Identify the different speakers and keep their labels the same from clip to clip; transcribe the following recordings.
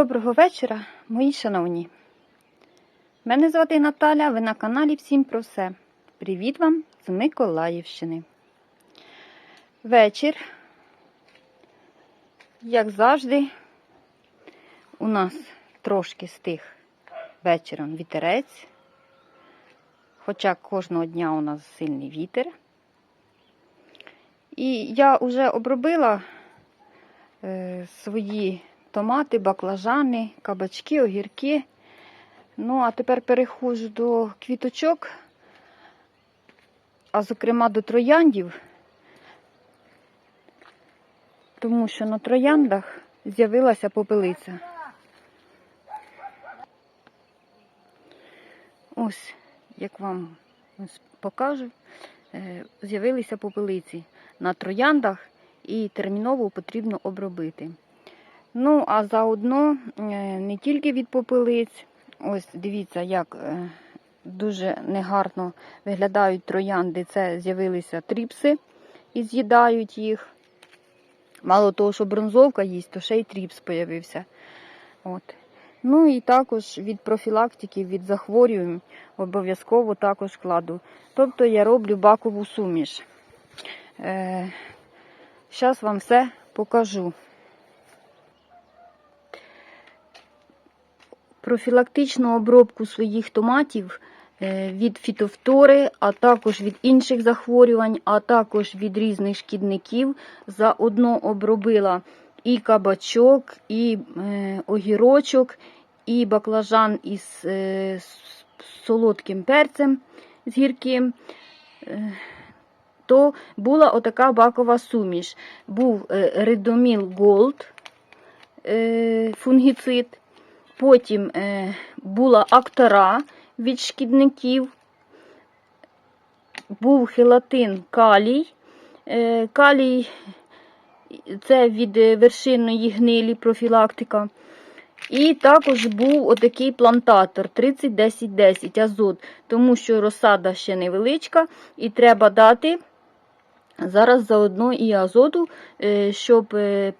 Speaker 1: Доброго вечора, мої шановні. Мене звати Наталя, ви на каналі Всім про все. Привіт вам з Миколаївщини. Вечір, як завжди, у нас трошки стих вечором вітерець. Хоча кожного дня у нас сильний вітер. І я вже обробила е, свої томати, баклажани, кабачки, огірки. Ну, а тепер переходжу до квіточок, а зокрема до трояндів, тому що на трояндах з'явилася попелиця. Ось, як вам покажу, е, з'явилися попелиці на трояндах і терміново потрібно обробити. Ну, а заодно е, не тільки від попелиць, ось дивіться, як е, дуже негарно виглядають троянди. Це з'явилися тріпси і з'їдають їх. Мало того, що бронзовка їсть, то ще й тріпс появився. От. Ну і також від профілактики, від захворювань обов'язково також кладу. Тобто я роблю бакову суміш. Е, Зараз вам все покажу. Профілактичну обробку своїх томатів е, від фітофтори, а також від інших захворювань, а також від різних шкідників. Заодно обробила і кабачок, і е, огірочок, і баклажан із е, солодким перцем з гірким. То була отака бакова суміш. Був редоміл Голд фунгіцид. Потім е, була актора від шкідників, був хелатин калій. Е, калій це від вершинної гнилі профілактика. І також був отакий плантатор 30-10-10 азот, тому що розсада ще невеличка, і треба дати зараз заодно і азоту, е, щоб е,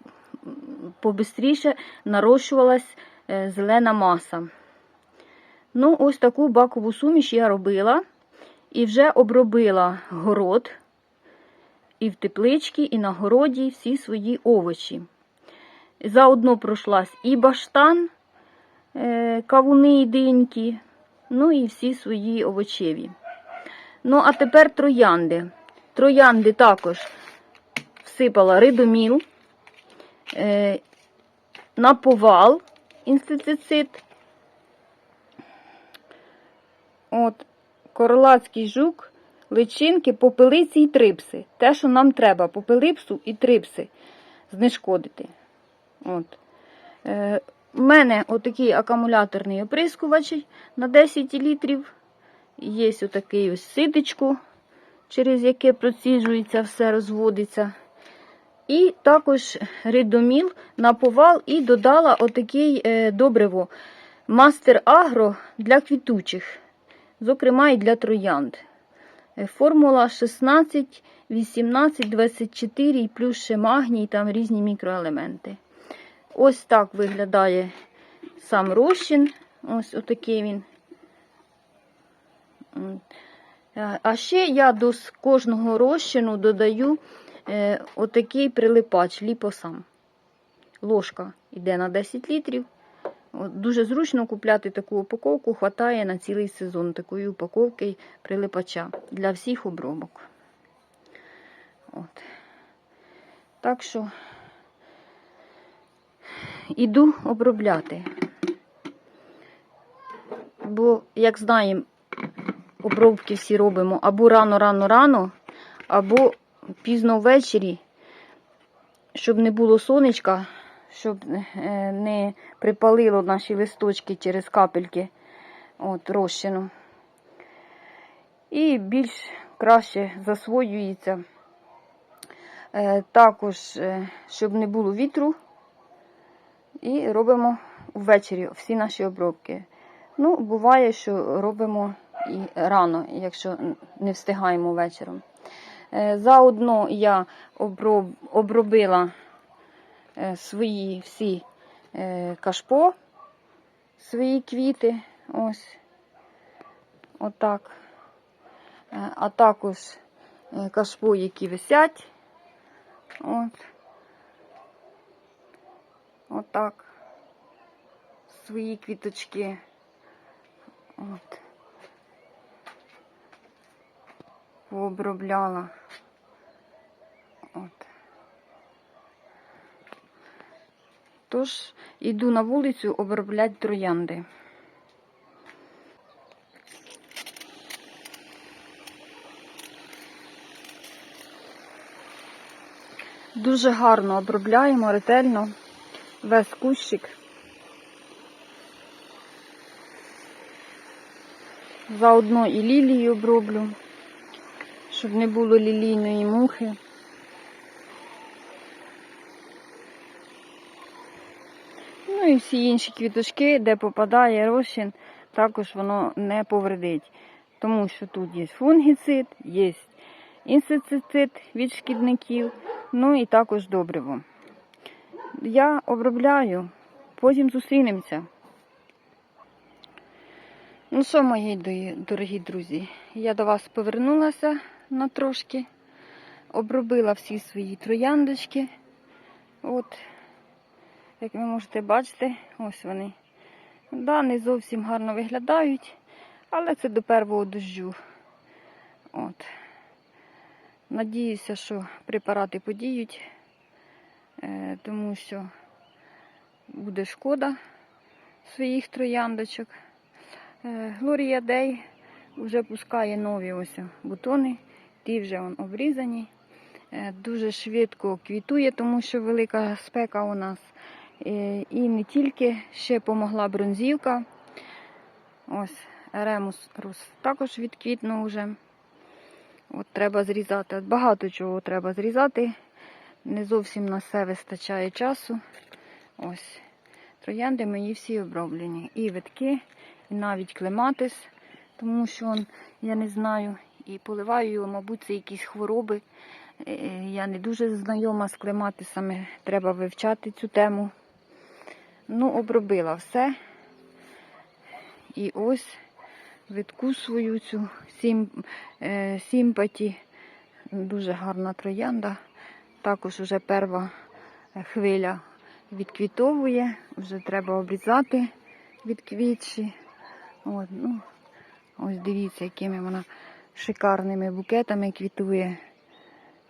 Speaker 1: побистріше нарощувалась Е, зелена маса. Ну, ось таку бакову суміш я робила і вже обробила город і в тепличці, і на городі всі свої овочі. Заодно пройшлась і баштан, е, кавуни і диньки, ну і всі свої овочеві. Ну, а тепер троянди. Троянди також всипала ридоміл, е, на повал інсектицид. От, Королацький жук, личинки, попелиці і трипси. Те, що нам треба, попелипсу і трипси знешкодити. От. Е, У мене отакий акумуляторний оприскувач на 10 літрів. Є отакий ось ситечко, через яке проціжується, все розводиться. І також ридоміл на повал і додала отакий е, добриво Мастер Агро для квітучих, зокрема і для троянд. Е, формула 16, 18, 24 і плюс ще магній, там різні мікроелементи. Ось так виглядає сам розчин. Ось отакий він. Е, а ще я до кожного розчину додаю е, отакий прилипач ліпосам. Ложка йде на 10 літрів. Дуже зручно купляти таку упаковку, хватає на цілий сезон такої упаковки прилипача для всіх обробок. От. Так що іду обробляти. Бо, як знаємо, обробки всі робимо або рано-рано-рано, або пізно ввечері, щоб не було сонечка, щоб е, не припалило наші листочки через капельки от, розчину. І більш краще засвоюється. Е, також, е, щоб не було вітру, і робимо ввечері всі наші обробки. Ну, буває, що робимо і рано, якщо не встигаємо вечором. Е, заодно я обробила е, свої всі е, кашпо, свої квіти. Ось. Отак. А також кашпо, які висять. От. Отак. Свої квіточки. От. Пообробляла. От. Тож, іду на вулицю обробляти троянди. Дуже гарно обробляємо ретельно весь кущик. Заодно і лілії оброблю, щоб не було лілійної мухи. Ну і всі інші квіточки, де попадає розчин, також воно не повредить. Тому що тут є фунгіцид, є інсектицид від шкідників, ну і також добриво. Я обробляю, потім зустрінемося. Ну що, мої дорогі друзі, я до вас повернулася на трошки, обробила всі свої трояндочки. От, як ви можете бачити, ось вони. Да, не зовсім гарно виглядають, але це до первого дощу. От. Надіюся, що препарати подіють, е, тому що буде шкода своїх трояндочок. Е, Глорія Дей вже пускає нові ось бутони, ті вже вон обрізані. Е, Дуже швидко квітує, тому що велика спека у нас. Е, І не тільки ще допомогла бронзівка. Ось Еремус також відквітнув вже. От треба зрізати. Багато чого треба зрізати. Не зовсім на все вистачає часу. Ось. Троянди мої всі оброблені. І витки, і навіть клематис, тому що я не знаю, і поливаю його, мабуть, це якісь хвороби. Е, Я не дуже знайома з клематисами, треба вивчати цю тему. Ну, обробила все. І ось витку свою цю сім, е, сімпаті. Дуже гарна троянда. Також вже перша хвиля відквітовує, вже треба обрізати від квітші. От, ну, ось дивіться, якими вона шикарними букетами квітує.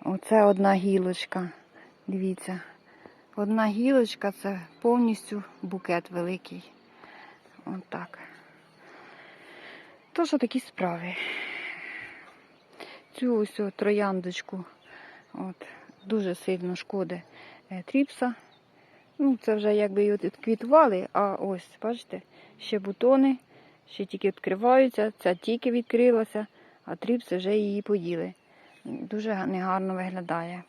Speaker 1: Оце одна гілочка. Дивіться. Одна гілочка це повністю букет великий. От. Тож такі справи. Цю ось трояндочку от, дуже сильно шкоди е, тріпса. Ну, це вже якби її відквітували, а ось, бачите, ще бутони, ще тільки відкриваються, ця тільки відкрилася, а тріпси вже її поїли. Дуже негарно виглядає.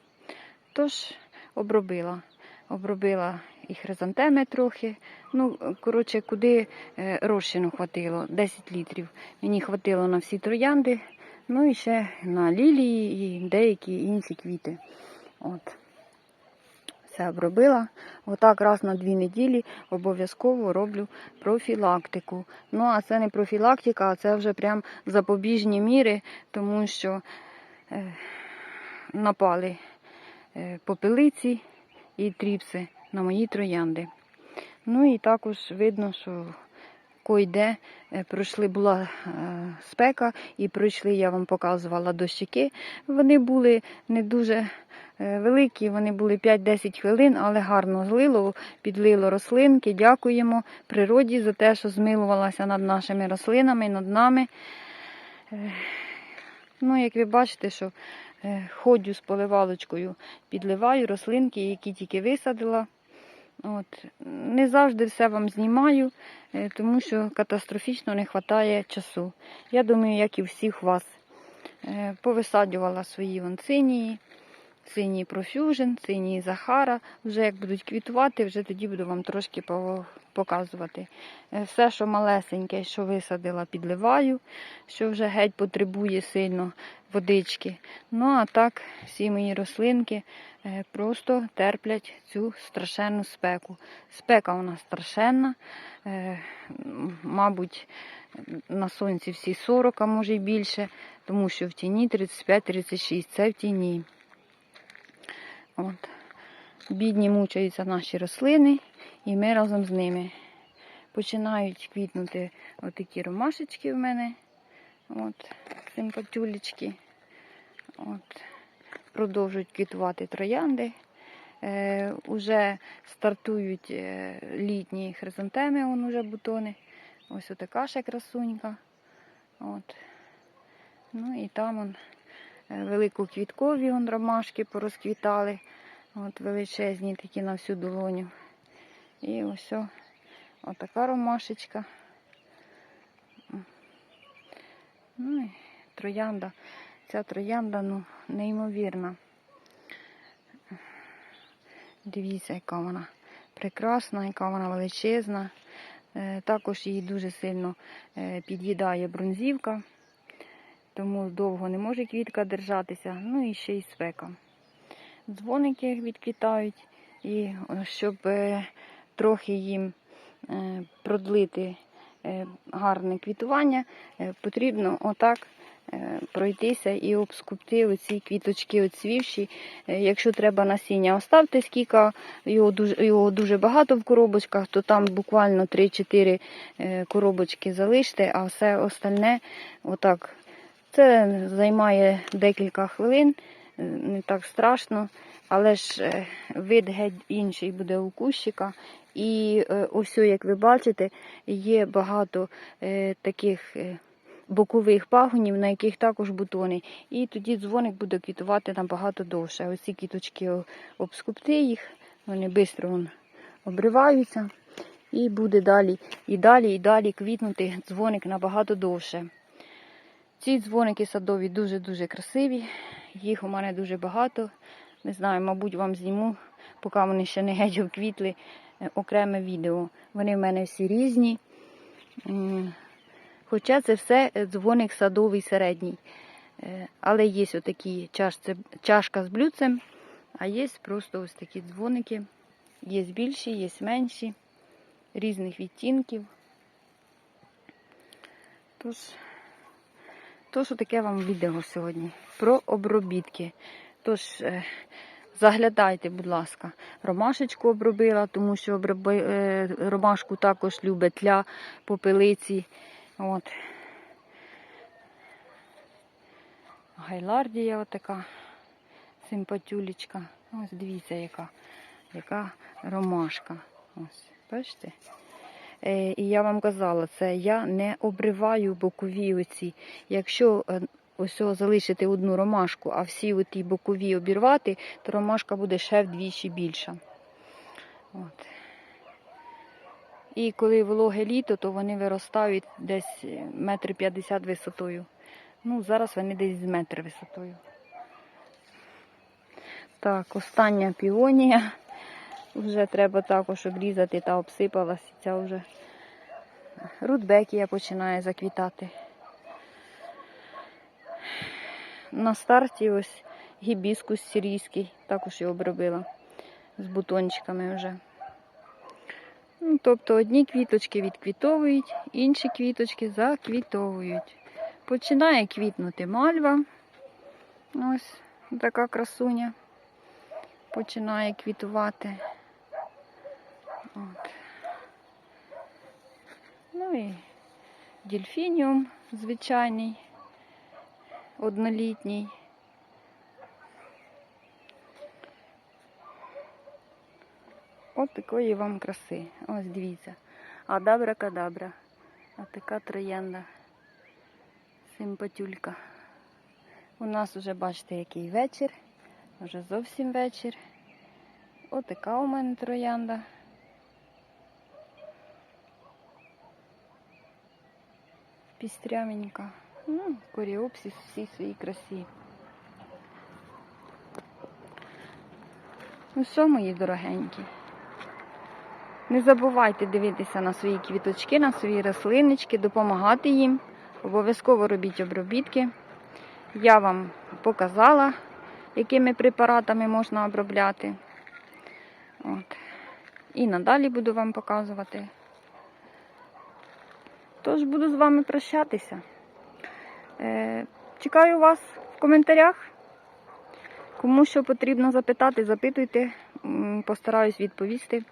Speaker 1: Тож обробила. Обробила і хризантеми трохи. Ну, коротше, куди е, розчину хватило? 10 літрів. Мені хватило на всі троянди, ну і ще на лілії і деякі інші квіти. От. Все обробила. Отак раз на дві неділі обов'язково роблю профілактику. Ну, а це не профілактика, а це вже прям запобіжні міри, тому що е, напали е, попелиці і тріпси на мої троянди. Ну і також видно, що койде е, пройшли була е, спека і пройшли, я вам показувала дощики. Вони були не дуже е, великі, вони були 5-10 хвилин, але гарно злило, підлило рослинки. Дякуємо природі за те, що змилувалася над нашими рослинами, над нами. Ну, як ви бачите, що ходжу з поливалочкою, підливаю рослинки, які тільки висадила. От. Не завжди все вам знімаю, е, тому що катастрофічно не вистачає часу. Я думаю, як і всіх вас. Е, Повисаджувала свої вонцинії, синій профюжен, синій Захара. Вже як будуть квітувати, вже тоді буду вам трошки показувати. Е, Все, що малесеньке, що висадила, підливаю, що вже геть потребує сильно водички. Ну а так, всі мої рослинки е, просто терплять цю страшенну спеку. Спека у нас страшенна. Е, Мабуть, на сонці всі 40, а може й більше, тому що в тіні 35-36, це в тіні. От. Бідні мучаються наші рослини, і ми разом з ними. Починають квітнути отакі ромашечки в мене. От, симпатюлечки. От. Продовжують квітувати троянди. Е, уже стартують е, літні хризантеми, он уже бутони. Ось отака ще красунька. От. Ну і там он, великоквіткові он, ромашки порозквітали. От величезні такі на всю долоню. І ось отака ромашечка. Ну і троянда. Ця троянда, ну, неймовірна. Дивіться, яка вона прекрасна, яка вона величезна. Е, Також її дуже сильно е, під'їдає бронзівка, тому довго не може квітка держатися. Ну і ще й спека. Дзвоники відквітають, і е, щоб е, трохи їм е, продлити гарне квітування, потрібно отак пройтися і обскупти оці квіточки оцвівші. Якщо треба насіння, оставте скільки, його дуже, його дуже багато в коробочках, то там буквально 3-4 е, коробочки залиште, а все остальне отак. Це займає декілька хвилин, е, не так страшно, але ж е, вид геть інший буде у кущика. І е, ось, як ви бачите, є багато таких бокових пагонів, на яких також бутони. І тоді дзвоник буде квітувати набагато довше. Ось ці квіточки о- обскупти їх, вони швидко обриваються. І буде далі, і далі, і далі квітнути дзвоник набагато довше. Ці дзвоники садові дуже-дуже красиві. Їх у мене дуже багато. Не знаю, мабуть, вам зніму, поки вони ще не геть обквітли, е, окреме відео. Вони в мене всі різні. Хоча це все е, дзвоник садовий середній. Е, Але є отакі чашка з блюдцем, а є просто ось такі дзвоники. Є більші, є менші, різних відтінків. Тож, то, що таке вам відео сьогодні про обробітки. Тож, е, заглядайте, будь ласка, ромашечку обробила, тому що оброби, е, ромашку також любить тля, попелиці. От. Гайлардія отака симпатюлечка. Ось дивіться, яка, яка ромашка. Ось, бачите? Е, і я вам казала, це я не обриваю бокові оці. Якщо е, ось залишити одну ромашку, а всі оті бокові обірвати, то ромашка буде ще вдвічі більша. От. І коли вологе літо, то вони виростають десь е, метр п'ятдесят висотою. Ну, зараз вони десь з метр висотою. Так, остання піонія. Вже треба також обрізати та обсипалась. Ця вже рудбекія починає заквітати. На старті ось гібіскус сирійський, також його обробила з бутончиками вже. Ну, тобто одні квіточки відквітовують, інші квіточки заквітовують. Починає квітнути мальва. Ось така красуня. Починає квітувати. От. Ну і дельфініум звичайний, однолітній. От такої вам краси. Ось дивіться. Адабра-кадабра. Ось така троянда. Симпатюлька. У нас вже бачите, який вечір. Вже зовсім вечір. Ось така у мене троянда. Пістряменька. Ну, коріопсис всій своїй красі. Ну що, мої дорогенькі? Не забувайте дивитися на свої квіточки, на свої рослиннички, допомагати їм. Обов'язково робіть обробітки. Я вам показала, якими препаратами можна обробляти. От. І надалі буду вам показувати. Тож буду з вами прощатися. Е, чекаю вас в коментарях. Кому що потрібно запитати, запитуйте, постараюсь відповісти.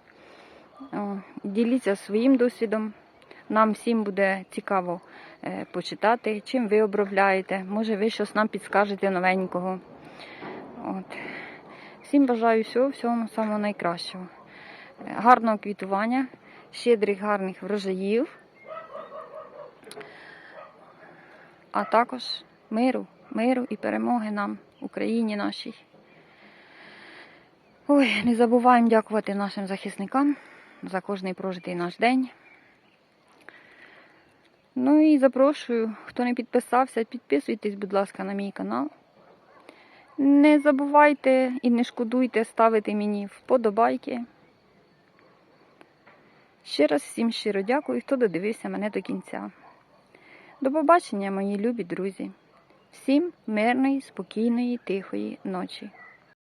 Speaker 1: Діліться своїм досвідом. Нам всім буде цікаво е, почитати, чим ви обробляєте. Може, ви щось нам підскажете новенького. От. Всім бажаю всього, всього самого найкращого. Е, Гарного квітування, щедрих гарних врожаїв, а також миру, миру і перемоги нам, Україні нашій. Ой, не забуваємо дякувати нашим захисникам за кожний прожитий наш день. Ну і запрошую, хто не підписався, підписуйтесь, будь ласка, на мій канал. Не забувайте і не шкодуйте ставити мені вподобайки. Ще раз всім щиро дякую, хто додивився мене до кінця. До побачення, мої любі друзі. Всім мирної, спокійної, тихої ночі.